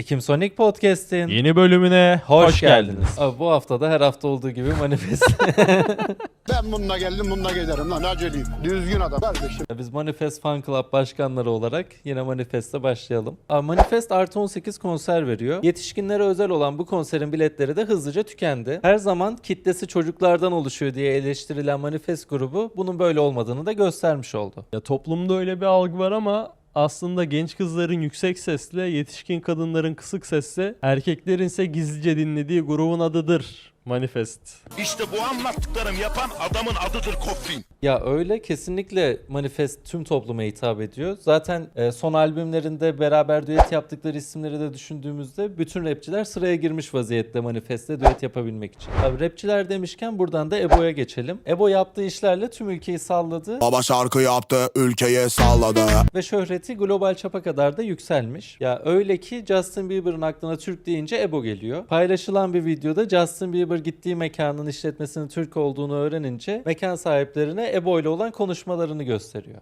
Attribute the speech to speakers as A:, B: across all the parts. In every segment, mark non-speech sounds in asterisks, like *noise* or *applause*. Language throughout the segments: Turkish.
A: Ekim Sonic Podcast'in
B: Yeni bölümüne
A: hoş, geldiniz. Abi bu hafta da her hafta olduğu gibi manifest. *laughs*
C: Ben bununla geldim bununla giderim lan aceleyim. Düzgün adam kardeşim.
A: Biz Manifest Fan Club başkanları olarak yine Manifest'e başlayalım. Abi Manifest artı 18 konser veriyor. Yetişkinlere özel olan bu konserin biletleri de hızlıca tükendi. Her zaman kitlesi çocuklardan oluşuyor diye eleştirilen Manifest grubu bunun böyle olmadığını da göstermiş oldu.
B: Ya toplumda öyle bir algı var ama aslında genç kızların yüksek sesle, yetişkin kadınların kısık sesle, erkeklerin ise gizlice dinlediği grubun adıdır. Manifest.
D: İşte bu anlattıklarım yapan adamın adıdır Koffin.
A: Ya öyle kesinlikle Manifest tüm topluma hitap ediyor. Zaten e, son albümlerinde beraber düet yaptıkları isimleri de düşündüğümüzde bütün rapçiler sıraya girmiş vaziyette Manifest'te düet yapabilmek için. Abi rapçiler demişken buradan da Ebo'ya geçelim. Ebo yaptığı işlerle tüm ülkeyi salladı
E: Baba şarkı yaptı, ülkeye salladı.
A: ve şöhreti global çapa kadar da yükselmiş. Ya öyle ki Justin Bieber'ın aklına Türk deyince Ebo geliyor. Paylaşılan bir videoda Justin Bieber gittiği mekanın işletmesinin Türk olduğunu öğrenince mekan sahiplerine Ebo ile olan konuşmalarını gösteriyor.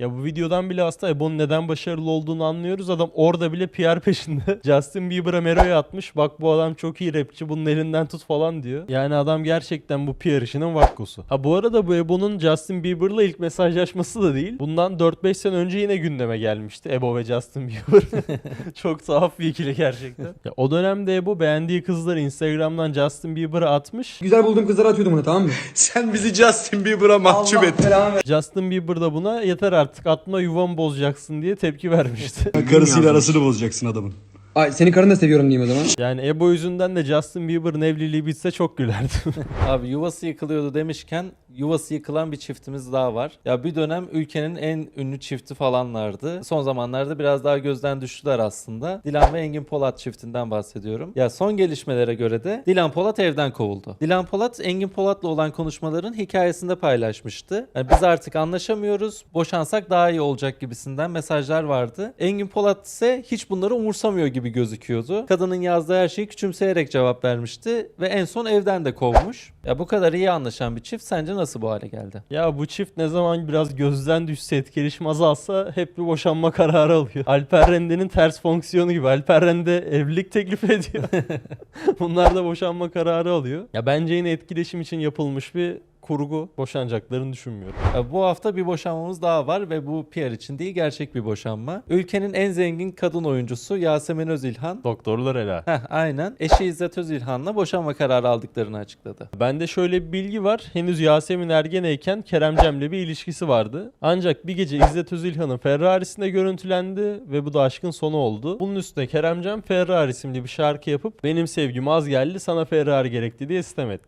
B: Ya bu videodan bile aslında Ebon'un neden başarılı olduğunu anlıyoruz. Adam orada bile PR peşinde. *laughs* Justin Bieber'a Mero'ya atmış. Bak bu adam çok iyi rapçi bunun elinden tut falan diyor. Yani adam gerçekten bu PR işinin vakkosu. Ha bu arada bu Ebon'un Justin Bieber'la ilk mesajlaşması da değil. Bundan 4-5 sene önce yine gündeme gelmişti. Ebo ve Justin Bieber. *laughs* çok sahaf bir ikili gerçekten. Ya o dönemde Ebo beğendiği kızları Instagram'dan Justin Bieber'a atmış.
F: Güzel bulduğum kızlara atıyordum onu tamam mı? *laughs*
D: Sen bizi Justin Bieber'a mahcup ettin.
F: belanı ver-
B: Justin Bieber da buna yeter artık atma yuvamı bozacaksın diye tepki vermişti. *laughs*
G: Karısıyla arasını bozacaksın adamın.
F: Ay seni karın da seviyorum diyeyim o zaman.
B: Yani Ebo yüzünden de Justin Bieber'ın evliliği bitse çok gülerdim. *laughs*
A: Abi yuvası yıkılıyordu demişken yuvası yıkılan bir çiftimiz daha var. Ya bir dönem ülkenin en ünlü çifti falanlardı. Son zamanlarda biraz daha gözden düştüler aslında. Dilan ve Engin Polat çiftinden bahsediyorum. Ya son gelişmelere göre de Dilan Polat evden kovuldu. Dilan Polat Engin Polat'la olan konuşmaların hikayesinde paylaşmıştı. Yani biz artık anlaşamıyoruz. Boşansak daha iyi olacak gibisinden mesajlar vardı. Engin Polat ise hiç bunları umursamıyor gibi gözüküyordu. Kadının yazdığı her şeyi küçümseyerek cevap vermişti ve en son evden de kovmuş. Ya bu kadar iyi anlaşan bir çift sence nasıl bu hale geldi?
B: ya bu çift ne zaman biraz gözden düşse etkileşim azalsa hep bir boşanma kararı alıyor. Alper Rende'nin ters fonksiyonu gibi. Alper Rende evlilik teklif ediyor. *laughs* Bunlar da boşanma kararı alıyor. Ya bence yine etkileşim için yapılmış bir kurgu. Boşanacaklarını düşünmüyorum.
A: Ya bu hafta bir boşanmamız daha var ve bu PR için değil gerçek bir boşanma. Ülkenin en zengin kadın oyuncusu Yasemin Özilhan
B: Doktorlar helal.
A: Heh, aynen. Eşi İzzet Özilhan'la boşanma kararı aldıklarını açıkladı.
B: Bende şöyle bir bilgi var. Henüz Yasemin ergeneyken Kerem Cem'le bir ilişkisi vardı. Ancak bir gece İzzet Özilhan'ın Ferrari'sinde görüntülendi ve bu da aşkın sonu oldu. Bunun üstüne Kerem Cem Ferrari isimli bir şarkı yapıp benim sevgim az geldi sana Ferrari gerekti diye istemedi.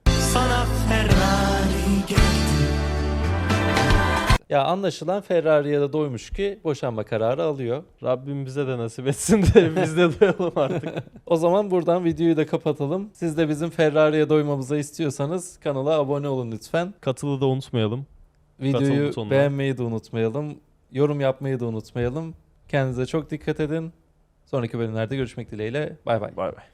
A: Ya anlaşılan Ferrari'ye de doymuş ki boşanma kararı alıyor.
B: Rabbim bize de nasip etsin de *laughs* biz de duyalım artık.
A: O zaman buradan videoyu da kapatalım. Siz de bizim Ferrari'ye doymamızı istiyorsanız kanala abone olun lütfen.
B: Katılı da unutmayalım.
A: Videoyu beğenmeyi de unutmayalım. Yorum yapmayı da unutmayalım. Kendinize çok dikkat edin. Sonraki bölümlerde görüşmek dileğiyle. Bay bay.
B: Bay bay.